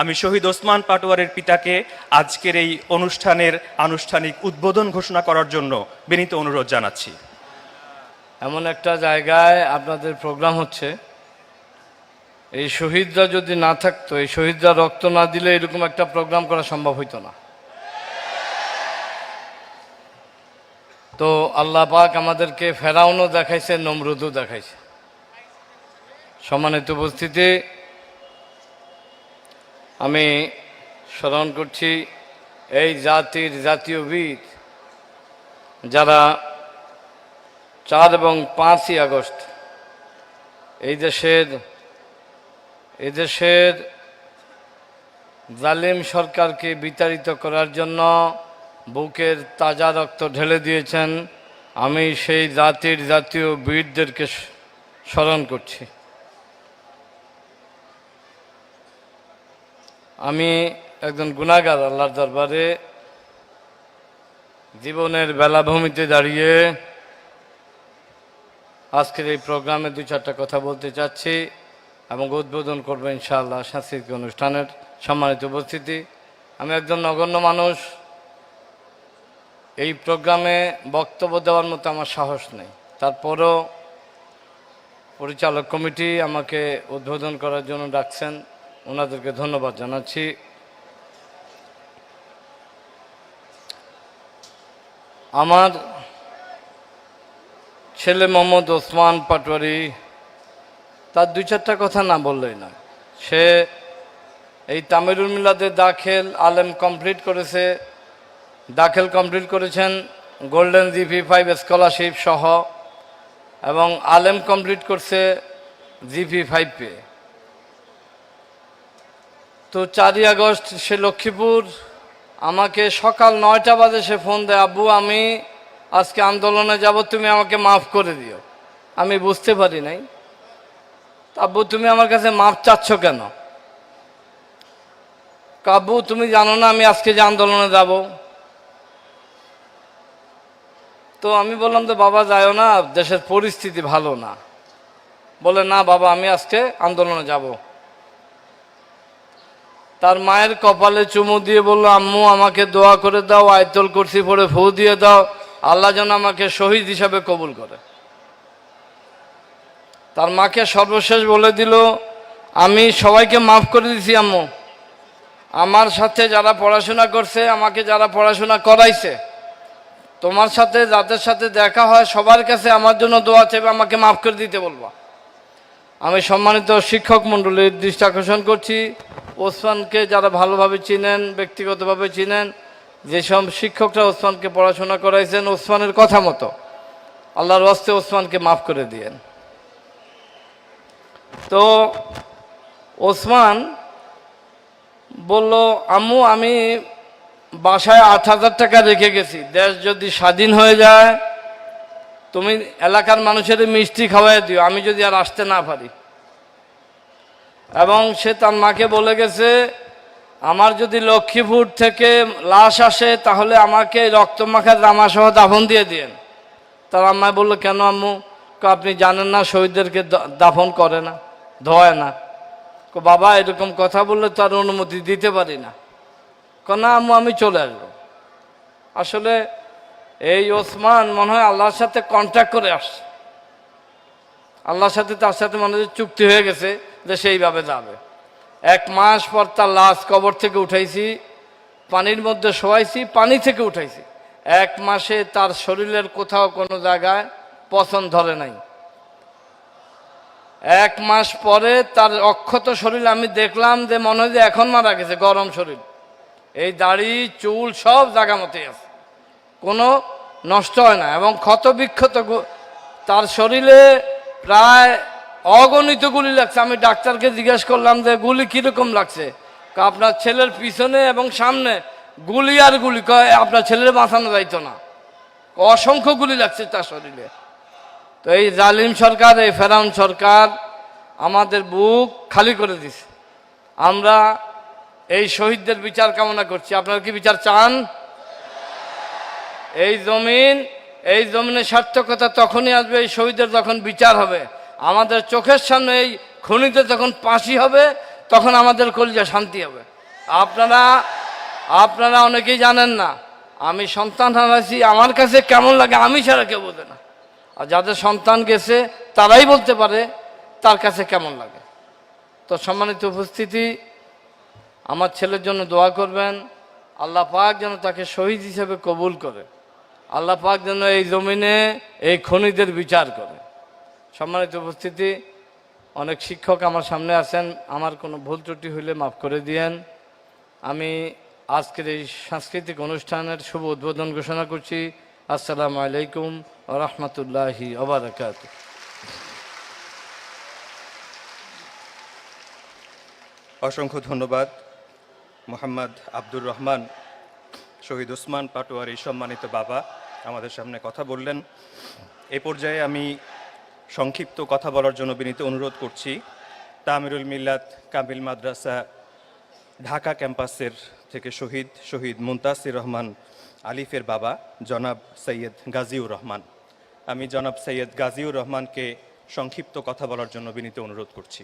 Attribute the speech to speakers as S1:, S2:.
S1: আমি শহীদ ওসমান পাটোয়ারের পিতাকে আজকের এই অনুষ্ঠানের আনুষ্ঠানিক উদ্বোধন ঘোষণা করার জন্য বিনীত অনুরোধ জানাচ্ছি।
S2: এমন একটা জায়গায় আপনাদের প্রোগ্রাম হচ্ছে। এই শহীদরা যদি না থাকতো, এই শহীদরা রক্ত না দিলে এরকম একটা প্রোগ্রাম করা সম্ভব হইতো না। তো আল্লাহ পাক আমাদেরকে ফেরাউনও দেখাইছে, নমরুদও দেখাইছে। সম্মানিত উপস্থিতি আমি স্মরণ করছি এই জাতির জাতীয় বীর যারা চার এবং পাঁচই আগস্ট এই দেশের এই দেশের জালিম সরকারকে বিতাড়িত করার জন্য বুকের তাজা রক্ত ঢেলে দিয়েছেন, আমি সেই জাতির জাতীয় বীরদেরকে স্মরণ করছি। আমি একজন গুণাগার আল্লাহর দরবারে জীবনের বেলাভূমিতে দাঁড়িয়ে আজকের এই প্রোগ্রামে দু চারটা কথা বলতে চাচ্ছি এবং উদ্বোধন করব ইনশাআল্লাহ সাংস্কৃতিক অনুষ্ঠানের সম্মানিত উপস্থিতি। আমি একজন নগণ্য মানুষ। এই প্রোগ্রামে বক্তব্য দেওয়ার মতো আমার সাহস নেই। তারপরও পরিচালক কমিটি আমাকে উদ্বোধন করার জন্য ডাকছেন। ওনাদেরকে ধন্যবাদ জানাচ্ছি। আমার ছেলে মোহাম্মদ ওসমান পাটোয়ারি, তার দুই চারটা কথা না বললেই না সে এই তামিরুল মিলাদে দাখিল আলেম কমপ্লিট করেছে, দাখিল কমপ্লিট করেছেন গোল্ডেন জিপি ফাইভ স্কলারশিপ সহ এবং আলেম কমপ্লিট করছে জিপি ফাইভ পেয়ে তো চারই আগস্ট সে লক্ষ্মীপুর, আমাকে সকাল নয়টা বাজে সে ফোন দেয়, আব্বু, আমি আজকে আন্দোলনে যাব, তুমি আমাকে মাফ করে দিও। আমি বুঝতে পারি নাই। আব্বু, তুমি আমার কাছে মাফ চাচ্ছ কেন? কাব্বু তুমি জানো না আমি আজকে যে আন্দোলনে যাব। তো আমি বললাম, তো বাবা, যায়ও না, দেশের পরিস্থিতি ভালো না। বলে, না বাবা, আমি আজকে আন্দোলনে যাব। তার মায়ের কপালে চুমু দিয়ে বলল, আম্মু, আমাকে দোয়া করে দাও, আয়তল কুরসি পরে ফু দিয়ে দাও। আল্লাহ যেন আমাকে শহীদ হিসাবে কবুল করে। তার মাকে সর্বশেষ বলে দিল, আমি সবাইকে মাফ করে দিছি, আম্মু। আমার সাথে যারা পড়াশোনা করছে, আমাকে যারা পড়াশোনা করাইছে, তোমার সাথে, যাদের সাথে দেখা হয়, সবার কাছে আমার জন্য দোয়া চেপে আমাকে মাফ করে দিতে বলবা। আমি সম্মানিত শিক্ষক মণ্ডলীর দৃষ্টি আকর্ষণ করছি। ওসমানকে যারা ভালোভাবে চিনেন, ব্যক্তিগতভাবে চিনেন, যেসব শিক্ষকরা ওসমানকে পড়াশোনা করাইছেন, ওসমানের কথা মতো, আল্লাহর হস্তে ওসমানকে মাফ করে দিয়েন। তো ওসমান বলল, আম্মু, আমি বাসায় আট হাজার টাকা রেখে গেছি। দেশ যদি স্বাধীন হয়ে যায়, তুমি এলাকার মানুষের মিষ্টি খাওয়াই দিও, আমি যদি আর আসতে না পারি। এবং সে তার মাকে বলে গেছে, আমার যদি লক্ষ্মীপুর থেকে লাশ আসে, তাহলে আমাকে রক্তমাখা জামা সহ দাফন দিয়ে দিয়েন। তার আম্মায় বলল, কেন আম্মু? আপনি জানেন না, শহীদদেরকে দাফন করে না ধোয় না। বাবা, এরকম কথা বললে তো আর অনুমতি দিতে পারি না। কো, না আম্মু, আমি চলে আসব। আসলে এই ওসমান মনে হয় আল্লাহর সাথে কন্ট্যাক্ট করে আসছে। আল্লাহর সাথে তার সাথে মনে হয় চুক্তি হয়ে গেছে যে সেইভাবে যাবে। এক মাস পর তার লাশ কবর থেকে উঠাইছি, পানির মধ্যে শোয়াইছি, পানি থেকে উঠাইছি। এক মাসে তার শরীরের কোথাও কোনো জায়গায় পছন্দ ধরে নাই। এক মাস পরে তার অক্ষত শরীর আমি দেখলাম যে মনে হয় যে এখন মারা গেছে, গরম শরীর। এই দাড়ি, চুল সব জায়গা মতোই আছে। কোনো নষ্ট হয় না এবং ক্ষত বিক্ষত তার শরীরে প্রায় অগণিত গুলি লাগছে। আমি ডাক্তারকে জিজ্ঞেস করলাম যে, গুলি কীরকম লাগছে? আপনার ছেলের পিছনে এবং সামনে গুলি আর গুলি আপনার ছেলের বাঁচানো যাইতো না। অসংখ্য গুলি লাগছে তার শরীরে। তো এই জালিম সরকার, এই ফেরাউন সরকার আমাদের বুক খালি করে দিছে। আমরা এই শহীদদের বিচার কামনা করছি। আপনারা কি বিচার চান? এই জমিন এই জমিনের সার্থকতা তখনই আসবে, এই শহীদের যখন বিচার হবে। আমাদের চোখের সামনে এই খনিতে যখন ফাঁসি হবে, তখন আমাদের কলিজা শান্তি হবে। আপনারা আপনারা অনেকেই জানেন না, আমি সন্তান হারাইছি, আমার কাছে কেমন লাগে আমি ছাড়া কেউ বোঝে না। আর যাদের সন্তান গেছে, তারাই বলতে পারে, তার কাছে কেমন লাগে। তো সম্মানিত উপস্থিতি, আমার ছেলের জন্য দোয়া করবেন, আল্লাহ পাক যেন তাকে শহীদ হিসেবে কবুল করে। আল্লাহ পাক যেন এই জমিনে এই খনিদের বিচার করে। সম্মানিত উপস্থিতি, অনেক শিক্ষক আমার সামনে আছেন, আমার কোনো ভুল ত্রুটি হইলে মাফ করে দিয়েন। আমি আজকের এই সাংস্কৃতিক অনুষ্ঠানের শুভ উদ্বোধন ঘোষণা করছি। আসসালামু আলাইকুম রহমতুল্লাহি ওবরাকাত
S1: অসংখ্য ধন্যবাদ, মোহাম্মদ আব্দুর রহমান। শহীদ ওসমান পাটোয়ারি সম্মানিত বাবা আমাদের সামনে কথা বললেন। এ পর্যায়ে আমি সংক্ষিপ্ত কথা বলার জন্য বিনীত অনুরোধ করছি। তামিরুল মিল্লাত কামিল মাদ্রাসা ঢাকা ক্যাম্পাসের থেকে শহীদ শহীদ মুনতাসির রহমান আলিফের বাবা, জনাব সৈয়দ গাজীউর রহমান। আমি জনাব সৈয়দ গাজীউর রহমানকে সংক্ষিপ্ত কথা বলার জন্য বিনীত অনুরোধ করছি।